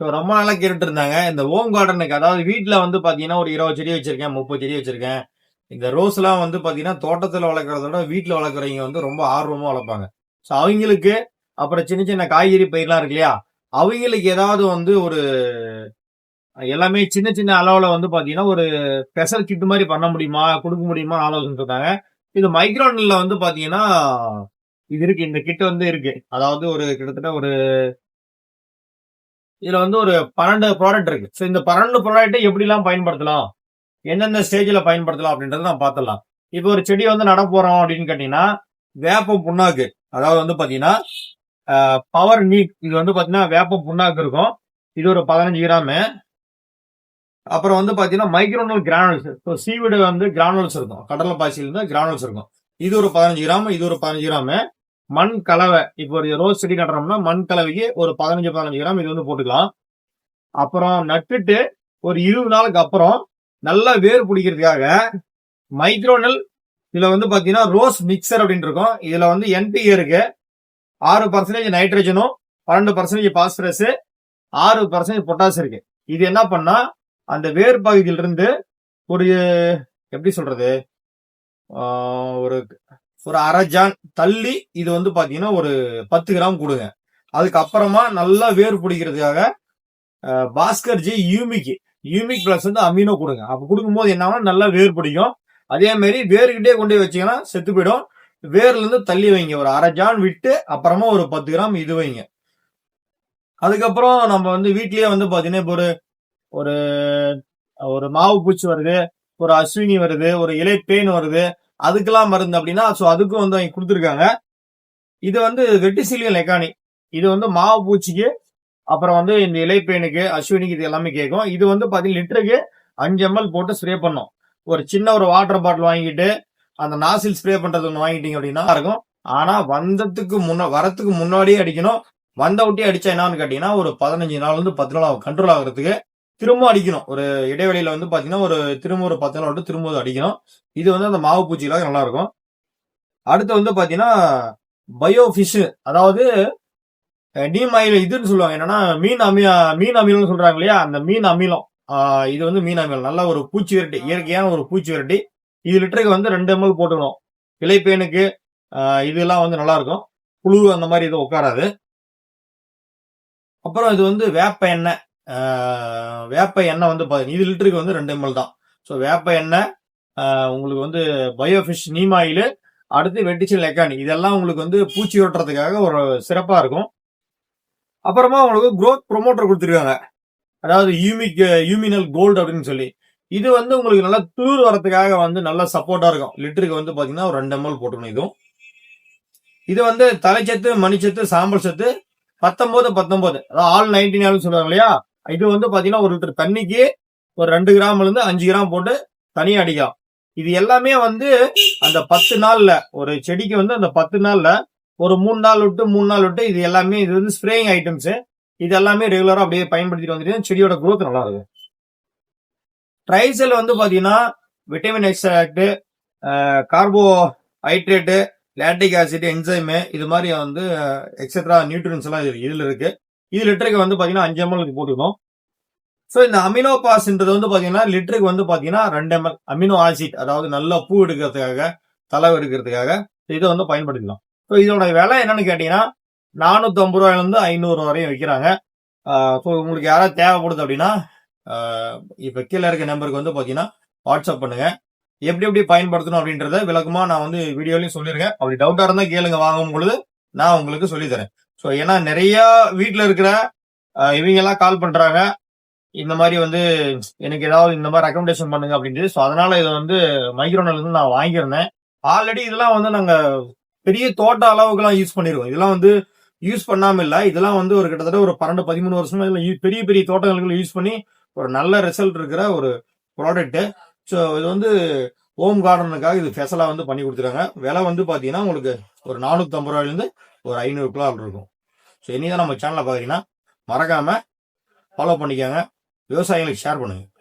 So ரொம்ப நாளாக கேட்டுட்டு இருந்தாங்க இந்த ஓம் கார்டனுக்கு அதாவது வீட்டில் வந்து பார்த்தீங்கன்னா ஒரு இருபது செடி வச்சிருக்கேன் முப்பது செடி வச்சிருக்கேன். இந்த ரோஸ்லாம் வந்து பார்த்தீங்கன்னா தோட்டத்தில் வளர்க்குறத விட வீட்டில் வளர்க்குறவங்க வந்து ரொம்ப ஆர்வமாக வளர்ப்பாங்க. ஸோ அவங்களுக்கு அப்புறம் சின்ன சின்ன காய்கறி பயிர்லாம் இருக்கு இல்லையா? அவங்களுக்கு ஏதாவது வந்து ஒரு எல்லாமே சின்ன சின்ன அளவில் வந்து பார்த்தீங்கன்னா ஒரு ஸ்பெஷல் கிட் மாதிரி பண்ண முடியுமா? கொடுக்க முடியுமா ஆலோசனை இருக்காங்க இது மைக்ரோனில் வந்து பார்த்தீங்கன்னா இது இருக்கு. இந்த கிட்ட வந்து இருக்கு. அதாவது ஒரு கிட்டத்தட்ட ஒரு இதுல வந்து ஒரு பன்னெண்டு ப்ராடக்ட் இருக்கு. ஸோ இந்த பன்னெண்டு ப்ராடக்ட்டை எப்படிலாம் பயன்படுத்தலாம்? எந்தெந்த ஸ்டேஜில் பயன்படுத்தலாம் அப்படின்றத நான் பார்த்துடலாம். இப்போ ஒரு செடி வந்து நட போறோம் அப்படின்னு கேட்டீங்கன்னா வேப்பம் புண்ணாக்கு அதாவது வந்து பாத்தீங்கன்னா பவர் நீக் இது வந்து பாத்தீங்கன்னா வேப்பம் புண்ணாக்கு இருக்கும். இது ஒரு பதினஞ்சு கிராமு. அப்புறம் வந்து பாத்தீங்கன்னா மைக்ரோனல் கிரானுல்ஸ் ஸோ சீவிடு வந்து கிரானுல்ஸ் இருக்கும். கடலை பாசியில் இருந்து கிரானுல்ஸ் இருக்கும். இது ஒரு பதினஞ்சு கிராம் இது ஒரு பதினஞ்சு கிராமு. மண் கலவை. இப்போ ஒரு ரோஸ் செடி நடுறோம்னா மண் கலவைக்கு ஒரு பதினஞ்சு பதினஞ்சு கிராம் இது வந்து போட்டுக்கலாம். அப்புறம் நட்டுட்டு ஒரு இருபது நாளுக்கு அப்புறம் நல்லா வேர் பிடிக்கிறதுக்காக மைக்ரோனல் இதுல வந்து பாத்தீங்கன்னா ரோஸ் மிக்சர் அப்படின்னு இருக்கும். இதுல வந்து என்பிஏ இருக்கு. ஆறு பர்சன்டேஜ் நைட்ரஜனும் பன்னெண்டு பர்சன்டேஜ் பாஸ்பரஸ் ஆறு பர்சன்டேஜ் பொட்டாஸ் இருக்கு. இது என்ன பண்ணா அந்த வேர் பகுதியிலிருந்து ஒரு எப்படி சொல்றது? ஒரு ஒரு அரை ஜான் தள்ளி இது வந்து பாத்தீங்கன்னா ஒரு பத்து கிராம் கொடுங்க. அதுக்கப்புறமா நல்லா வேர் பிடிக்கிறதுக்காக Bhaskar ji humic humic plus வந்து அமீனோ கொடுங்க. அப்ப கொடுக்கும்போது என்ன நல்லா வேர் பிடிக்கும். அதே மாதிரி வேர்கிட்டே கொண்டு போய் வச்சீங்கன்னா செத்து போயிடும். வேர்ல இருந்து தள்ளி வைங்க. ஒரு அரை ஜான் விட்டு அப்புறமா ஒரு பத்து கிராம் இது வைங்க. அதுக்கப்புறம் நம்ம வந்து வீட்லயே வந்து பாத்தீங்கன்னா இப்போ ஒரு ஒரு ஒரு மாவு பூச்சி வருது ஒரு அஸ்வினி வருது ஒரு இலை பேன் வருது அதுக்கெல்லாம் மருந்து அப்படின்னா ஸோ அதுக்கும் வந்து அவங்க கொடுத்துருக்காங்க. இது வந்து வெட்டிசிலியல் லெக்கானி இது வந்து மாவு பூச்சிக்கு அப்புறம் வந்து இந்த இலைப்பேனுக்கு அஸ்வினிக்கு இது எல்லாமே கேட்கும். இது வந்து பார்த்தீங்கன்னா லிட்டருக்கு அஞ்சு எம்எல் போட்டு ஸ்ப்ரே பண்ணோம் ஒரு சின்ன ஒரு வாட்டர் பாட்டில் வாங்கிட்டு அந்த நாசில் ஸ்ப்ரே பண்ணுறது ஒன்று வாங்கிட்டீங்க அப்படின்னா இருக்கும் ஆனால் வந்ததுக்கு முன்ன வரத்துக்கு முன்னாடியே அடிக்கணும். வந்த விட்டே அடிச்சா என்னான்னு கேட்டிங்கன்னா ஒரு பதினஞ்சு நாள் வந்து பத்து நாள் கண்ட்ரோல் ஆகிறதுக்கு திரும்ப அடிக்கணும். ஒரு இடைவெளியில வந்து பாத்தீங்கன்னா ஒரு திரும்ப ஒரு பத்து நாள் விட்டு திரும்ப அடிக்கணும். இது வந்து அந்த மாவு பூச்சிகளாக நல்லா இருக்கும். அடுத்து வந்து பாத்தீங்கன்னா பயோ ஃபிஷ் அதாவது நீம் ஆயில் இதுன்னு சொல்லுவாங்க. என்னன்னா மீன் அமி மீன் அமிலம்னு சொல்றாங்க இல்லையா? அந்த மீன் அமிலம். இது வந்து மீன் அமிலம். நல்ல ஒரு பூச்சி விரட்டி இயற்கையான ஒரு பூச்சி விரட்டி. இது லிட்டருக்கு வந்து ரெண்டு எம்எல் போட்டுக்கணும். இலைப்பேனுக்கு இதெல்லாம் வந்து நல்லா இருக்கும். புழு அந்த மாதிரி இது உட்காராது. அப்புறம் இது வந்து வேப்ப எண்ணெய். வேப்ப எண்ணெய் வந்து பாத்தீங்கன்னா இது லிட்டருக்கு வந்து ரெண்டு எம்எல் தான். ஸோ வேப்ப எண்ணெய் உங்களுக்கு வந்து பயோஃபிஷ் நீம் அடுத்து வெட்டிச்சல் லெக்கானி இதெல்லாம் உங்களுக்கு வந்து பூச்சி ஓட்டுறதுக்காக ஒரு சிறப்பாக இருக்கும். அப்புறமா உங்களுக்கு க்ரோத் ப்ரொமோட்டர் கொடுத்துருக்காங்க. அதாவது யூமிக் யூமினல் கோல்டு அப்படின்னு சொல்லி. இது வந்து உங்களுக்கு நல்லா துளிர் வரத்துக்காக வந்து நல்லா சப்போர்ட்டாக இருக்கும். லிட்டருக்கு வந்து பார்த்தீங்கன்னா ஒரு ரெண்டு எம்எல் போட்டுக்கணும் இதுவும். இது வந்து தலைச்சத்து மணிச்சத்து சாம்பல் சத்து பத்தொம்போது பத்தொம்போது. அதாவது ஆல் நைன்டீன் சொல்லுவாங்க இல்லையா? இது வந்து பாத்தீங்கன்னா ஒரு லிட்டர் தண்ணிக்கு ஒரு ரெண்டு கிராம்ல இருந்து அஞ்சு கிராம் போட்டு தனியாக அடிக்கலாம் இது எல்லாமே வந்து அந்த பத்து நாள்ல ஒரு செடிக்கு வந்து அந்த பத்து நாள்ல ஒரு மூணு நாள் விட்டு மூணு நாள் விட்டு இது எல்லாமே இது வந்து ஸ்ப்ரேயிங் ஐட்டம்ஸ் இது எல்லாமே ரெகுலரா அப்படியே பயன்படுத்திட்டு வந்துட்டு செடியோட குரோத் நல்லா இருக்கும். ட்ரைசல் வந்து பாத்தீங்கன்னா vitamin extract carbohydrate lactic acid enzyme இது மாதிரி வந்து எக்ஸெட்ரா நியூட்ரியன்ஸ் எல்லாம் இது- இதுல இருக்கு. இது லிட்டருக்கு வந்து பார்த்தீங்கன்னா அஞ்சு எம்எல் போட்டுக்கணும். ஸோ இந்த அமினோ பாஸ்ன்றது வந்து பார்த்தீங்கன்னா லிட்டருக்கு வந்து பார்த்தீங்கன்னா ரெண்டு எம்எல் அமினோ ஆசிட் அதாவது நல்ல பூ எடுக்கிறதுக்காக தலை எடுக்கிறதுக்காக இதை வந்து பயன்படுத்திக்கலாம். ஸோ இதோட விலை என்னன்னு கேட்டீங்கன்னா நானூற்றம்பது ரூபாயிலேருந்து ஐநூறு வரையும் விற்கிறாங்க ஸோ உங்களுக்கு யாராவது தேவைப்படுது அப்படின்னா இப்போ கீழே இருக்க நம்பருக்கு வந்து பார்த்தீங்கன்னா வாட்ஸ்அப் பண்ணுங்க. எப்படி எப்படி பயன்படுத்தணும் அப்படின்றத விளக்கமாக நான் வந்து வீடியோலையும் சொல்லியிருக்கேன் அப்படி டவுட்டாக இருந்தால் கேளுங்க. வாங்கும் பொழுது நான் உங்களுக்கு சொல்லித்தரேன் ஸோ ஏன்னா நிறைய வீட்டில் இருக்கிற இவங்கெல்லாம் இவங்க எல்லாம் கால் பண்றாங்க. இந்த மாதிரி வந்து எனக்கு ஏதாவது இந்த மாதிரி ரெக்கமெண்டேஷன் பண்ணுங்க அப்படின்ட்டு ஸோ அதனால இதை வந்து மைக்ரோனில் இருந்து நான் வாங்கியிருந்தேன். ஆல்ரெடி இதெல்லாம் வந்து நாங்கள் பெரிய தோட்ட அளவுக்குலாம் யூஸ் பண்ணிருக்கோம். இதெல்லாம் வந்து யூஸ் பண்ணாமல் இல்லை. இதெல்லாம் வந்து ஒரு கிட்டத்தட்ட ஒரு பன்னெண்டு பதிமூணு வருஷமா இதில் பெரிய பெரிய தோட்டங்களுக்கு யூஸ் பண்ணி ஒரு நல்ல ரிசல்ட் இருக்கிற ஒரு ப்ராடக்ட்டு ஸோ இது வந்து ஹோம் கார்டனுக்காக இது ஸ்பெஷலாக வந்து பண்ணி கொடுத்துருக்காங்க. விலை வந்து பார்த்தீங்கன்னா உங்களுக்கு ஒரு நானூற்றம்பது ரூபாயிலேருந்து ஒரு ஐநூறுக்குள்ள இருக்கும். ஸோ இனிதான் நம்ம சேனலை பார்க்குறீங்கன்னா மறக்காமல் ஃபாலோ பண்ணிக்கோங்க. விவசாயிகளுக்கு ஷேர் பண்ணுங்கள்